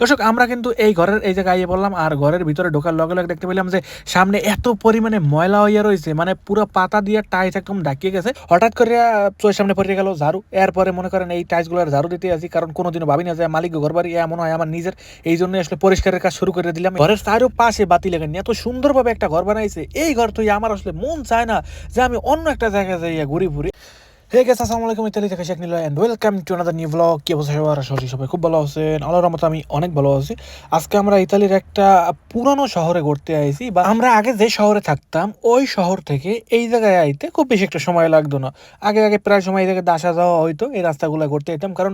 দর্শক, আমরা কিন্তু এই ঘরের এই জায়গায় আইয়ে বললাম আর ঘরের ভিতরে ঢোকার লগে লগে দেখতে পেলাম যে, সামনে এত পরিমাণে ময়লা হইয়া রয়েছে মানে পুরো পাতা দিয়ে টাইস একদম ডাকিয়ে গেছে। হঠাৎ করে চোখের সামনে পড়ে গেল ঝাড়ু। এরপরে মনে করেন এই টাইসগুলার ঝাড়ু দিতে আসি কারণ কোনোদিনও ভাবি না যে মালিক ঘর বাড়ি এমন হয় আমার নিজের। এই জন্য আসলে পরিষ্কারের কাজ শুরু করে দিলাম। ঘরের চারো পাশে বাতি লেগেন এত সুন্দরভাবে একটা ঘর বানাইছে। এই ঘর তো আমার আসলে মন চায় না যে আমি অন্য একটা জায়গায় যাইয়া ঘুরি ঘুরি হে গেস আসসালামু আলাইকুম ইতালি থেকে Sheikh Nil and welcome to another new vlog কি অবস্থা সবার? আশা করছি সবাই খুব ভালো আছেন। আল্লাহর রহমতে আমি অনেক ভালো আছি। আজকে আমরা ইতালির একটা পুরানো শহরে ঘুরতে আইছি বা আমরা আগে যে শহরে থাকতাম, ওই শহর থেকে এই জায়গায় আইতে খুব বেশি একটা সময় লাগতো না। আগে আগে প্রায় সময় এই জায়গায় আসা যাওয়া হইতো, এই রাস্তাগুলো ঘুরতে যেতাম কারণ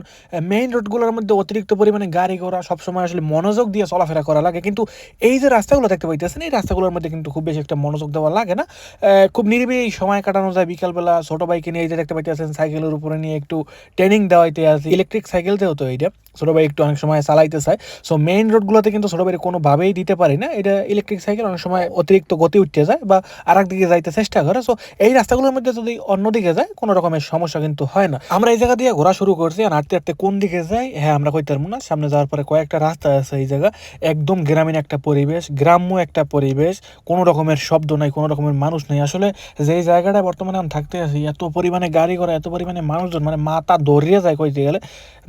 মেইন রোডগুলোর মধ্যে অতিরিক্ত পরিমাণে গাড়ি ঘোড়া সবসময় আসলে মনোযোগ দিয়ে চলাফেরা করা লাগে। কিন্তু এই যে রাস্তাগুলো দেখতে পাইতেছেন, এই রাস্তাগুলোর মধ্যে কিন্তু খুব বেশি একটা মনোযোগ দেওয়া লাগে না। খুব নিরিবিলি সময় কাটানো যায় বিকালবেলা। ছোট বাইকে নিয়ে এই যে দেখতে পাইতেছেন সাইকেলের উপরে নিয়ে একটু ট্রেনিং দেওয়াইতে আছে। ইলেকট্রিক সাইকেল দেও তো এইটা। ছোট ভাই একটু অনেক সময় চালাইতে চায়। সো মেইন রোডগুলোতে কিন্তু ছোট ভাই কোনোভাবেই দিতে পারি না। এটা ইলেকট্রিক সাইকেল অনেক সময় অতিরিক্ত গতি উঠতে যায় বা আর দিকে যাইতে চেষ্টা করে। সো এই রাস্তাগুলোর মধ্যে যদি অন্যদিকে যায়, কোনো রকমের সমস্যা কিন্তু হয় না। আমরা এই জায়গা দিয়ে ঘোরা শুরু করছি আর হাঁটতে হাঁটতে কোন দিকে যাই হ্যাঁ আমরা পারব না। সামনে যাওয়ার পরে কয়েকটা রাস্তা আছে এই জায়গা। একদম গ্রামীণ একটা পরিবেশ, গ্রাম্য একটা পরিবেশ। কোনো রকমের শব্দ নাই, কোনো রকমের মানুষ নেই। আসলে যেই জায়গাটা বর্তমানে আমি থাকতে আছি, এত পরিমাণে গাড়ি ঘোড়া এত পরিমাণে মানুষজন মানে মাথা দৌড়িয়ে যায় কইতে গেলে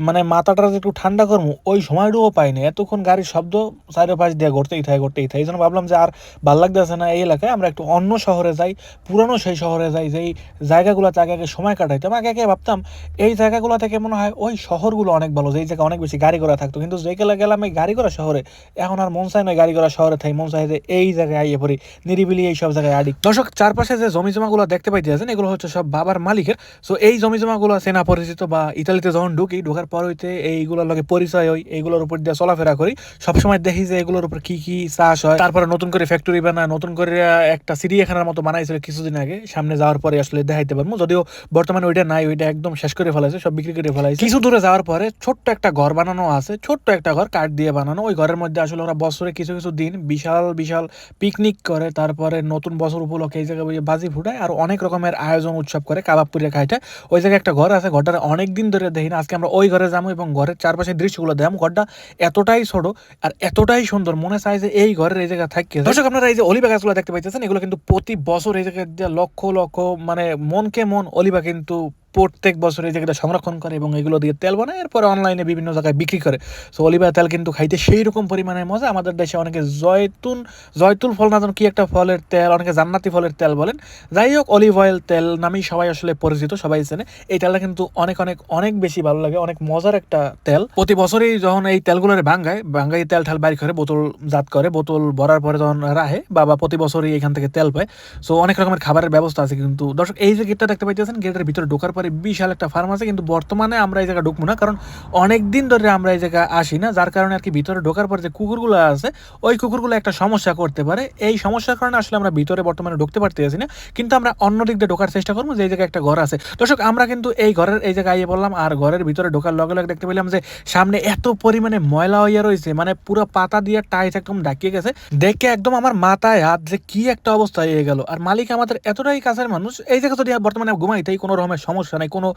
মানে মাথাটা যে একটু ঠান্ডা করব ওই সময়টুকু পাই না এতক্ষণ গাড়ির শব্দ চারিপাশ পাশ দিয়ে ঘুরতেই থাকে ঘুরতেই থাকে। এই জন্য ভাবলাম যে আর ভালো লাগতেছে না এই এলাকায়, আমরা একটু অন্য শহরে যাই, পুরানো সেই শহরে যাই, যেই জায়গাগুলোতে আগে আগে সময় কাটাইতাম। আগে আগে ভাবতাম এই জায়গাগুলো থেকে মনে হয় ওই শহরগুলো অনেক ভালো, যেই জায়গায় অনেক বেশি গাড়ি ঘোড়া থাকতো। কিন্তু যেই গেলে গেলাম এই গাড়ি ঘোড়া শহরে, এখন আর মন চায় না গাড়ি ঘোড়া শহরে থাই, মন চায় যে এই জায়গায় আইয়ে পড়ি, নিরিবিলি এই সব জায়গায় আডি। দর্শক, চারপাশে যে জমি জমাগুলো দেখতে পাইতে আছেন এগুলো হচ্ছে সব বাবার মালিকের। সো এই জমি জমাগুলো চেনা পরিচিত বা ইতালিতে যখন ঢুকি, ঢোকার পর হইতে এইগুলোর লগে পরিচয় হই, এইগুলোর উপর দিয়ে চলাফেরা করি। সবসময় দেখি যে এগুলোর উপর কি কি চাষ হয়। তারপরে নতুন করে ফ্যাক্টরি বানায়, নতুন করে একটা চিড়িয়াখানার মতো বানাইছিল কিছুদিন আগে। সামনে যাওয়ার পরে আসলে দেখাইতে পারব। যদিও বর্তমানে ওইটা নাই, ওইটা একদম শেষ করে ফেলাইছে, সব বিক্রি করে ফেলাইছে। কিছু দূরে যাওয়ার পরে ছোট্ট একটা ঘর বানানো আছে, ছোট্ট একটা ঘর কাঠ দিয়ে বানানো। ওই ঘরের মধ্যে আসলে ওরা বছরে কিছু কিছু দিন বিশাল বিশাল পিকনিক করে। তারপরে নতুন বছর উপলক্ষে এই জায়গায় বাজি ফুটায়। আর অনেক রকমের আয়োজন, উৎসব করে, কাবাব পুরিয়া খাইটা ওই জায়গায় একটা ঘর আছে ঘরটা অনেক দিন ধরে দেখি না আজকে আমরা ওই ঘরে যাব এবং ঘরের চারপাশের দৃশ্যগুলো দেখাম। ঘরটা এতটাই ছোট আর এতটাই সুন্দর, মনে চায় যে এই ঘরের এই জায়গায় থাকে। দর্শক, আপনারা এই যে অলিবা গাছগুলো দেখতে পাইতেছেন, এগুলো কিন্তু প্রতি বছর এই জায়গায় লক্ষ লক্ষ মানে মনকে মন অলিবা কিন্তু প্রত্যেক বছর এই জায়গাটা সংরক্ষণ করে এবং এগুলো দিয়ে তেল বানায়, এরপরে অনলাইনে বিভিন্ন জায়গায় বিক্রি করে। সো অলিভা তেল কিন্তু খাইতে সেই রকম পরিমাণে মজা। আমাদের দেশে অনেকে জয়তুন, জয়তুল ফল না জানো কি একটা ফলের তেল, অনেকে জান্নাতি ফলের তেল বলেন। যাই হোক, অলিভ অয়েল তেল নামেই সবাই আসলে পরিচিত, সবাই চেনে। এই তেলটা কিন্তু অনেক অনেক অনেক বেশি ভালো লাগে, অনেক মজার একটা তেল। প্রতি বছরই যখন এই তেলগুলোর ভাঙ্গায় ভাঙ্গাই তেল ঠাল বাইর করে, বোতল জাত করে, বোতল ভরার পরে যখন রাহে বাবা প্রতি বছরই এখান থেকে তেল পায়। সো অনেক রকমের খাবারের ব্যবস্থা আছে কিন্তু। দর্শক, এই যে গেটটা দেখতে পাইতেছেন গেটের ভিতরে ঢোকার পরে বিশাল একটা ফার্ম আছে, কিন্তু বর্তমানে আমরা এই জায়গায় ঢুকবো না। কারণ অনেক দিন ধরে আমরা এই জায়গায় আসি না, যার কারণে আর কি ভিতরে ঢোকার পরে যে কুকুরগুলো আছে, ওই কুকুরগুলো একটা সমস্যা করতে পারে। এই সমস্যার কারণে আসলে আমরা ভিতরে বর্তমানে ঢুকতে পারতেছি না, কিন্তু আমরা অন্য দিক দিয়ে ঢোকার চেষ্টা করব, যে এই জায়গায় একটা ঘর আছে। দর্শক, আমরা কিন্তু এই ঘরের, এই জায়গায় আইয়ে বললাম আর ঘরের ভিতরে ঢোকার লগে লগে দেখতে পেলাম যে, সামনে এত পরিমাণে ময়লা হইয়া রয়েছে মানে পুরো পাতা দিয়ে টাইস একদম ডাকিয়ে গেছে। দেখে একদম আমার মাথায় হাত যে কি একটা অবস্থা হয়ে গেল। আর মালিক আমাদের এতটাই কাছের মানুষ, এই জায়গা যদি বর্তমানে ঘুমাই তাই কোনো রকমের সমস্যা নাই। কোনো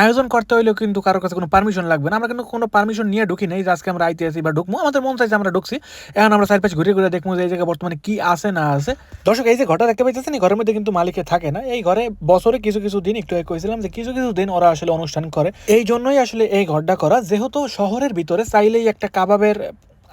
আয়োজন করতে হইলেও কিন্তু কারোর কাছে কোনো পারমিশন লাগবে না। আমরা কিন্তু কোনো পারমিশন নিয়ে ঢুকি নেই যে আজকে আমরা আইতে আসি বা ঢুকবো। আমাদের মন চাইছে আমরা ঢুকছি। এখন আমরা চারপাশে ঘুরে ঘুরে দেখব যে এই জায়গায় বর্তমানে কি আছে, না আছে। দর্শক, এই যে ঘরটা দেখতে পাইতেছেন, এই ঘরের মধ্যে কিন্তু মালিকে থাকে না। এই ঘরে বছরে কিছু কিছু দিন একটু কইছিলাম যে কিছু কিছু দিন ওরা আসলে অনুষ্ঠান করে। এই জন্যই আসলে এই ঘরটা করা। যেহেতু শহরের ভিতরে চাইলেই একটা কাবাবের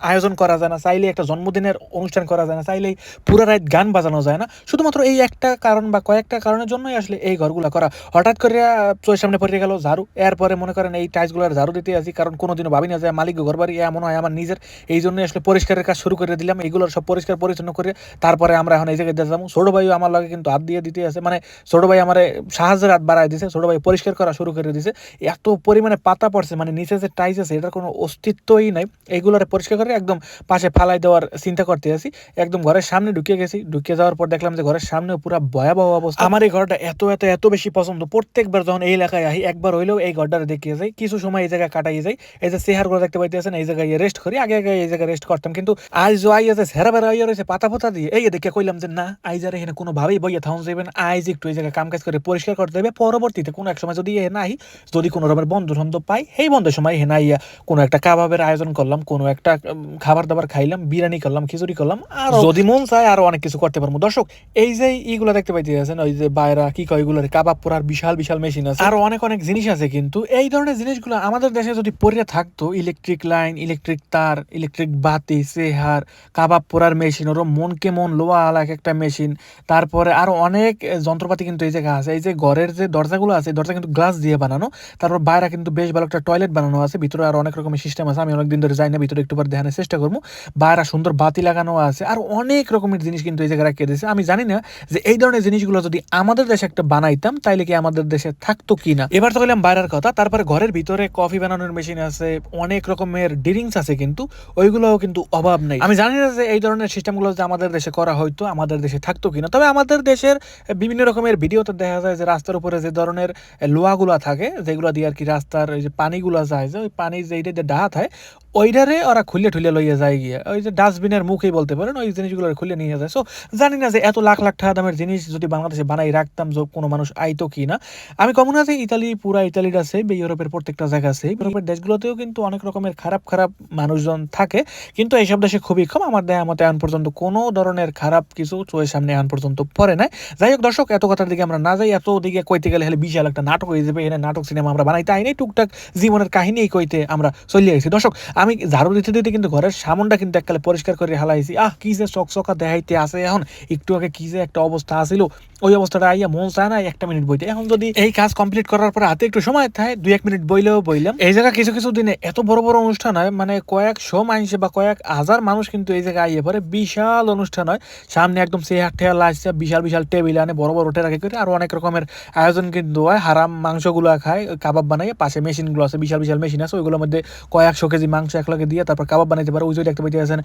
আয়োজন করা যায় না, চাইলে একটা জন্মদিনের অনুষ্ঠান করা যায় না, চাইলেই পুরো রাত গান বাজানো যায় না। শুধুমাত্র এই একটা কারণ বা কয়েকটা কারণের জন্যই আসলে এই ঘরগুলো করা। হঠাৎ করে চোখের সামনে পড়ে গেল ঝাড়ু। এরপরে মনে করেন এই টাইসগুলোর ঝাড়ু দিতে আসি, কারণ কোনোদিনও ভাবি না যে মালিক ঘর বাড়ি এমন হয়, আমার নিজের। এই জন্যই আসলে পরিষ্কারের কাজ শুরু করে দিলাম। এইগুলোর সব পরিষ্কার পরিচ্ছন্ন করে তারপরে আমরা এখন এই জায়গায় যাব। ছোট ভাইও আমার লাগে কিন্তু হাত দিয়ে দিতে আছে মানে ছোট ভাই আমার সাহায্যের হাত বাড়ায় দিছে, ছোট ভাই পরিষ্কার করা শুরু করে দিছে। এত পরিমাণে পাতা পড়ছে মানে নিচে যে টাইস আছে, এটার কোনো অস্তিত্বই নাই। এইগুলোর পরিষ্কার করে করে একদম পাশে ফালাই দেওয়ার চিন্তা করতে আছি। একদম ঘরের সামনে ঢুকে গেছি। ঢুকে যাওয়ার পর দেখলাম যে ঘরের সামনে পুরো ভয়াবহ অবস্থা। আমার এই ঘরটা এত এত এত বেশি পছন্দ। প্রত্যেকবার যখন এই এলাকায় আহি একবার হইলেও এই ঘরটা দেখিয়ে যাই। কিছু সময় এই জায়গায় কাটাই যাই। এই যে চেহার করে দেখতে পাইতেছেন এই জায়গায় রেস্ট করি। আগে আগে এই জায়গায় রেস্ট করতাম। কিন্তু আজ যে আই আছে সেরা বেড়া আইয়া রয়েছে পাতা পাতা দিয়ে, এই দেখে কইলাম যে না, আইজ আর এখানে কোনোভাবেই বইয়া থাউন যাবেন আইজ একটু এই জায়গায় কাম কাজ করে পরিষ্কার করতে হবে পরবর্তীতে কোনো এক সময় যদি এ নাই, যদি কোনো রকমের বন্ধু বান্ধব পাই, সেই বন্ধের সময় হেনা ইয়া কোনো একটা কাবাবের আয়োজন করলাম, কোনো একটা খাবার দাবার খাইলাম, বিরিয়ানি করলাম, খিচুড়ি করলাম, আর যদি মন চায় আরও অনেক কিছু করতে পারব। দর্শক, এই যে ইগুলো দেখতে পাইতে আছেন ওই যে বাইরা, কি কয় এগুলোর, কাবাব পোড়ার বিশাল বিশাল মেশিন আছে। আরও অনেক অনেক জিনিস আছে কিন্তু এই ধরনের জিনিসগুলো আমাদের দেশে যদি পড়ে থাকতো ইলেকট্রিক লাইন ইলেকট্রিক তার ইলেকট্রিক বাতি সেহার কাবাব পোড়ার মেশিন ওরও মনকে মন লোয়া আলা এক একটা মেশিন তারপরে আরও অনেক যন্ত্রপাতি কিন্তু এই জায়গায় আছে। এই যে ঘরের যে দরজাগুলো আছে দরজা কিন্তু গ্লাস দিয়ে বানানো, তারপর বাইরা কিন্তু বেশ ভালো একটা টয়লেট বানানো আছে, ভিতরে আর অনেক রকমের সিস্টেম আছে, আমি অনেকদিন ধরে যাই না, ভিতরে একটু পর দেখানোর চেষ্টা করব। বাইরে সুন্দর বাতি লাগানো আছে, আর অনেক রকমের জিনিস কিন্তু এই জায়গায় রাখিয়ে দিয়েছে। আমি জানি না যে এই ধরনের জিনিসগুলো যদি আমাদের দেশে একটা বানাইতাম, তাইলে কি আমাদের দেশে থাকতো কি না? এবার তো বললাম বাইরের কথা, তারপরে ঘরের ভিতরে কফি বানানোর মেশিন আছে, অনেক রকমের ড্রিঙ্কস আছে কিন্তু, ওইগুলোও কিন্তু অভাব নেই। আমি জানি না যে এই ধরনের সিস্টেমগুলো যে আমাদের দেশে করা হয়তো আমাদের দেশে থাকতো কিনা তবে আমাদের দেশের বিভিন্ন রকমের ভিডিওতে দেখা যায় যে রাস্তার উপরে যে ধরনের লোহাগুলা থাকে, যেগুলো দিয়ে আর কি রাস্তার ওই যে পানিগুলো যায় যে, ওই পানি যে এইটা যে ডাহা হয় ওইটারে ওরা খুলে ঠুলে লইয়া যায় গিয়ে। ওই যে ডাস্টবিনের মুখেই বলতে পারেন, ওই জিনিসগুলো খুলে নিয়ে যায়। সো জানি না যে এত লাখ লাখ টাকা দামের জিনিস যদি বাংলাদেশে বানাই রাখতাম যে কোনো মানুষ আইতো কি না। আমি কমন আছে ইতালি, পুরা ইতালির আছে, বা ইউরোপের প্রত্যেকটা জায়গা আছে। ইউরোপের দেশগুলোতেও কিন্তু অনেক রকমের খারাপ খারাপ মানুষজন থাকে। কিন্তু এইসব দেশে খুবই কম, আমার দেয় মতে এখন পর্যন্ত কোনো ধরনের খারাপ কিছু চোখের সামনে এখন পর্যন্ত পড়ে নাই। যাই হোক দর্শক, এত কথার দিকে আমরা না যাই, এত দিকে কইতে গেলে হলে বিশাল একটা নাটক হয়ে যাবে। এখানে নাটক সিনেমা আমরা বানাইতে আইনি, টুকটাক জীবনের কাহিনী কইতে আমরা চলিয়ে গেছি। দর্শক, আমি ঝাড়ু দিতে দিতে কিন্তু ঘরের সামনটা কিন্তু এককালে পরিষ্কার করে হালাইছি আহ, কি যে চকচকা দেখাইতে আছে এখন একটু আগে কি যে একটা অবস্থা আছিল। ওই অবস্থাটা আইয়া মন চায় না একটা মিনিট বইতে। এখন যদি এই কাজ কমপ্লিট করার পরে হাতে একটু সময় থাকে, দুই এক মিনিট বইলেও বইলাম। এই জায়গা কিছু কিছু দিনে এত বড় বড় অনুষ্ঠান হয় মানে কয়েকশো মানুষ বা কয়েক হাজার মানুষ কিন্তু এই জায়গায় আইয়ে পরে বিশাল অনুষ্ঠান হয়। সামনে একদম চেয়ার টেয়ার আসছে, বিশাল বিশাল টেবিল আনে, বড় বড় টেরাকে করে। আর অনেক রকমের আয়োজন কিন্তু হয়। হারাম মাংসগুলো খায়, কাবাব বানাই পাশে মেশিনগুলো আছে, বিশাল বিশাল মেশিন আছে। ওইগুলোর মধ্যে কয়েকশো কেজি মাংস একলাগে দিয়ে তারপর কাবাব বানাইতে পারে। ওই যে দেখতে পাইতে আছেন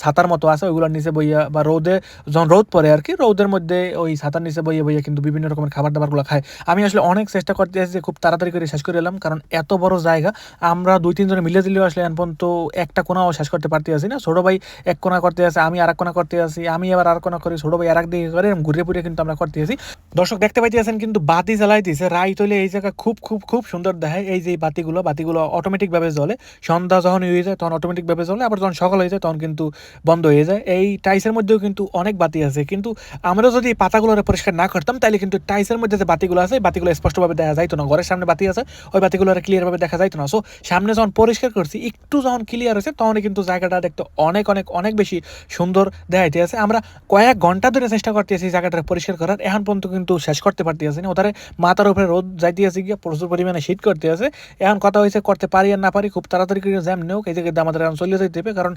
ছাতার মতো আছে। ওইগুলোর নিচে বইয়া বা রোদে, যখন রোদ পড়ে আর কি, রোদের মধ্যে ওই ছাতার নিচে বইয়ে বইয়ে কিন্তু বিভিন্ন রকমের খাবার দাবারগুলো খায়। আমি আসলে অনেক চেষ্টা করতে আছি যে খুব তাড়াতাড়ি করে শেষ করে এলাম, কারণ এত বড় জায়গা, আমরা দুই, তিনজনে মিলে দিলেও আসলে এখন পর্যন্ত একটা কোনাও শেষ করতে পারতে আছি না। ছোট ভাই এক কোনা করতে আছে আমি আর এক কোনা করতে আছি আমি আবার আর কোনা করি, ছোট ভাই আর এক দিকে করে ঘুরে ঘুরে কিন্তু আমরা করতে আছি দর্শক, দেখতে পাইতে আছেন কিন্তু বাতি জ্বালাই দিয়েছে রাইত হলে এই জায়গা খুব খুব খুব সুন্দর দেখায়। এই যে বাতিগুলো বাতিগুলো অটোমেটিক ভাবে জ্বলে। সন্ধ্যা যখন হয়ে যায় তখন অটোমেটিকভাবে জ্বলে, আবার যখন সকাল হয়ে যায় তখন কিন্তু বন্ধ হয়ে যায়। এই টাইসের মধ্যেও কিন্তু অনেক বাতি আছে। কিন্তু আমরা যদি এই পাতাগুলো পরিষ্কার না করতাম তাহলে কিন্তু টাইসের মধ্যে যে বাতিগুলো আছে বাতিগুলো স্পষ্টভাবে দেখা যাইতো না। ঘরের সামনে বাতি আছে, ওই বাতিগুলো ক্লিয়ার ভাবে দেখা যাইতো না। সো সামনে যখন পরিষ্কার করছি, একটু যখন ক্লিয়ার হয়েছে তখন কিন্তু জায়গাটা দেখতে অনেক অনেক অনেক বেশি সুন্দর দেখাইতে আছে আমরা কয়েক ঘণ্টা ধরে চেষ্টা করতে আছি জায়গাটা পরিষ্কার করার, এখন পর্যন্ত কিন্তু শেষ করতে পারতে আছি না। ওধারে মাথার উপরে রোদ যাইতে আছে গিয়ে, প্রচুর পরিমাণে শীত করতে আছে এখন কথা হয়েছে করতে পারি আর না পারি, খুব তাড়াতাড়ি করে জ্যাম নেও এই জায়গায় আমাদের এখন চলে যেতে হবে। কারণ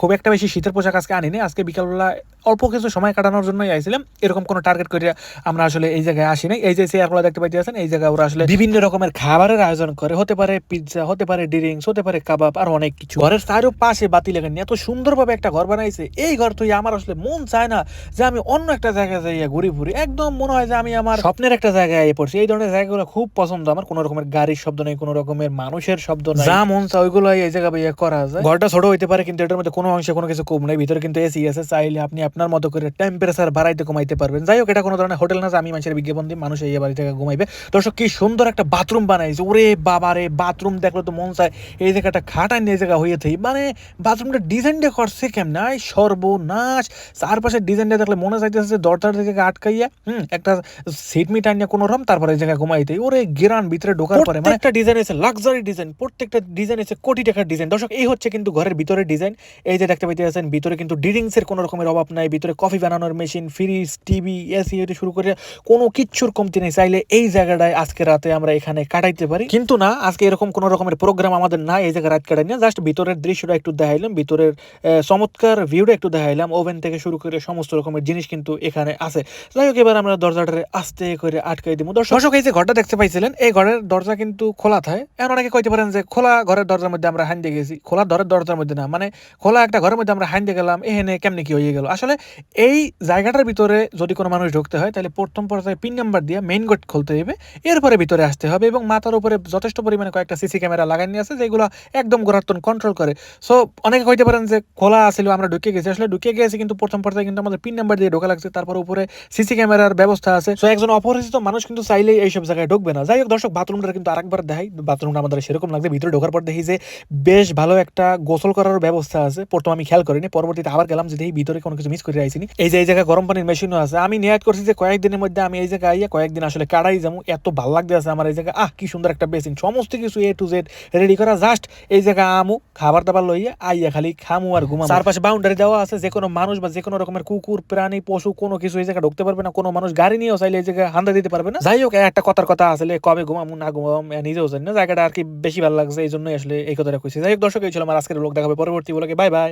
খুব একটা বেশি শীতের পোশাক আজকে আনিনি। আজকে বিকালবেলা অল্প কিছু সময় কাটানোর জন্যই আইছিলাম। এরকম কোনো টার্গেট করে আমরা আসলে এই জায়গায় আসি নাই। এই যে চেয়ারগুলো দেখতে পাইতে আছেন এই জায়গায় ওরা আসলে বিভিন্ন রকমের খাবারের আয়োজন করে। হতে পারে পিৎজা হতে পারে ড্রিঙ্কস হতে পারে কাবাব আর অনেক কিছু। ঘরের চারও পাশে বাতি লাগান এত সুন্দরভাবে একটা ঘর বানাইছে। এই ঘর তুই আমার আসলে মন চায় না যে আমি অন্য একটা জায়গায় যাইয়া ঘুরি ফুরি। একদম মনে হয় যে আমি আমার স্বপ্নের একটা জায়গায় এসে পড়ছি। এই ধরনের জায়গাগুলো খুব পছন্দ আমার। কোনো রকমের গাড়ির শব্দ নেই কোনো রকমের মানুষের শব্দ নাই। যা মন চায় ওইগুলো এই জায়গা ইয়ে করা যায়। ঘরটা ছোট হইতে পারে কিন্তু এটার মধ্যে কোনো অংশে কোনো কিছু কম নেই। ভিতরে কিন্তু এসি আছে চাইলে আপনি আপনার মতো করে টেম্পারেচার বাড়াইতে কমাইতে পারবেন। যাই হোক এটা কোনো ধরনের হোটেল না আমি মানুষের বিজ্ঞাপন দিই, মানুষ এই বাড়ি থেকে ঘুমাইবে। দর্শক, কি সুন্দর একটা বাথরুম বানাইছে। ওরে বাবারে বাথরুম দেখলে তো মন চায়, এই জায়গাটা খাটাই এই জায়গা হয়ে থাকি। মানে বাথরুমটা ডিজাইনটা করছে কেমন? আই সর্বনাশ। চারপাশে ডিজাইনটা দেখলে মনে চাইতেছে দরজার দিকে আটকাইয়া, হুম, একটা সিট মিট আনিয়া কোনো রকম, তারপরে এই জায়গায় ঘুমাইতে ওরে গেরান, ভিতরে ঢোকার পরে মানে একটা ডিজাইন আছে লাক্সারি ডিজাইন প্রত্যেকটা ডিজাইন আছে কোটি টাকার ডিজাইন দর্শক, এই হচ্ছে কিন্তু ঘরের ভিতরে ডিজাইন এই যে দেখতে পাইতে আছেন ভিতরে কিন্তু ডিরিংস এর কোনো রকমের অভাব নাই, ভিতরে কফি বানানোর মেশিন ফ্রিজ টিভি এসি হতে শুরু করে কোনো কিচ্ছুর কমতি নেই। চাইলে এই জায়গাটায় আজকে রাতে আমরা এখানে কাটাইতে পারি। কিন্তু না, আজকে এরকম কোনো রকমের প্রোগ্রাম আমাদের না এই জায়গায় রাত কাটাই না জাস্ট ভিতরের দৃশ্যটা একটু দেখাইলাম, ভিতরের চমৎকার ভিউটা একটু দেখাইলাম। ওভেন থেকে শুরু করে সমস্ত রকমের জিনিস কিন্তু এখানে আছে। যাই হোক, এবার আমরা দরজাটারে আস্তে করে আটকাই দিব। দর্শক এই যে ঘরটা দেখতে পাইছিলেন, এই ঘরের দরজা কিন্তু খোলা থাকে। এখন অনেকে কইতে পারেন যে খোলা ঘরের দরজার মধ্যে আমরা হাইন্দে গেছি। খোলা ঘরের দরজার মধ্যে না মানে খোলা একটা ঘরের মধ্যে আমরা হাইন্দে গেলাম। এখানে কেমনি কি হয়ে গেল? আসলে এই জায়গাটার ভিতরে যদি কোনো মানুষ ঢুকতে হয়, তাহলে প্রথম পর্যায়ে পিন নাম্বার দিয়ে মেইন গেট খুলতে হবে এরপরে ভিতরে আসতে হবে এবং মাথার উপরে যথেষ্ট পরিমাণে কয়েকটা সিসি ক্যামেরা লাগানো আছে যেগুলো একদম গোড়াত্তন কন্ট্রোল করে। সো অনেকে কইতে পারেন যে খোলা আছিল, আমরা ঢুকে গেছি। আসলে ঢুকে গেছি কিন্তু প্রথম পর্যায়ে কিন্তু আমাদের পিন নাম্বার দিয়ে ঢোকা লাগছে, তারপর উপরে সিসি ক্যামেরার ব্যবস্থা আছে। সো একজন অপরিচিত মানুষ কিন্তু চাইলেই এইসব জায়গায় ঢুকবে না। যাই হোক দর্শক বাথরুমটা কিন্তু আরেকবার দেখাই। বাথরুমটা আমাদের সেরকম লাগছে, ভিতরে ঢোকার পর দেখি যে বেশ ভালো একটা গোসল করার ব্যবস্থা আছে। প্রথম আমি খেয়াল করিনি, পরবর্তীতে আবার গেলাম যে ভিতরে কোনো কিছু মিস করে আইসিনি। এই যে, এই জায়গায় গরম পানির মেশিনও আছে। আমি নিয়াত করছি যে কয়েকদিনের মধ্যে আমি এই জায়গায় আইয়া কয়েকদিন আসলে কাটাই যাব। এত ভালো লাগতে আছে আমার এই জায়গায়। আহ, কি সুন্দর একটা বেসিন সমস্ত কিছু এ টু জেড রেডি করা। জাস্ট এই জায়গায় আমু, খাবার দাবার লইয়া আইয়া খালি খামু আর ঘুমামু। চারপাশে বাউন্ডারি দেওয়া আছে। যে কোনো মানুষ বা যে কোনো রকমের কুকুর, প্রাণী, পশু, কোনো কিছু এই জায়গায় ঢুকতে পারবে না। কোনো মানুষ গাড়ি নিয়েও চাইলে এই জায়গায় হান্দা দিতে পারবে না। যাই হোক, একটা কথার কথা আসলে কবে ঘুমামু, না ঘুমাম নিজেও জানি না। জায়গাটা আর কি বেশি ভালো লাগছে। এই জন্যই আসলে এই কথাটা কইছি। যাই হোক, দর্শক, এই ছিল আমার আজকের লোক দেখাবে পরবর্তী বলে বাই বাই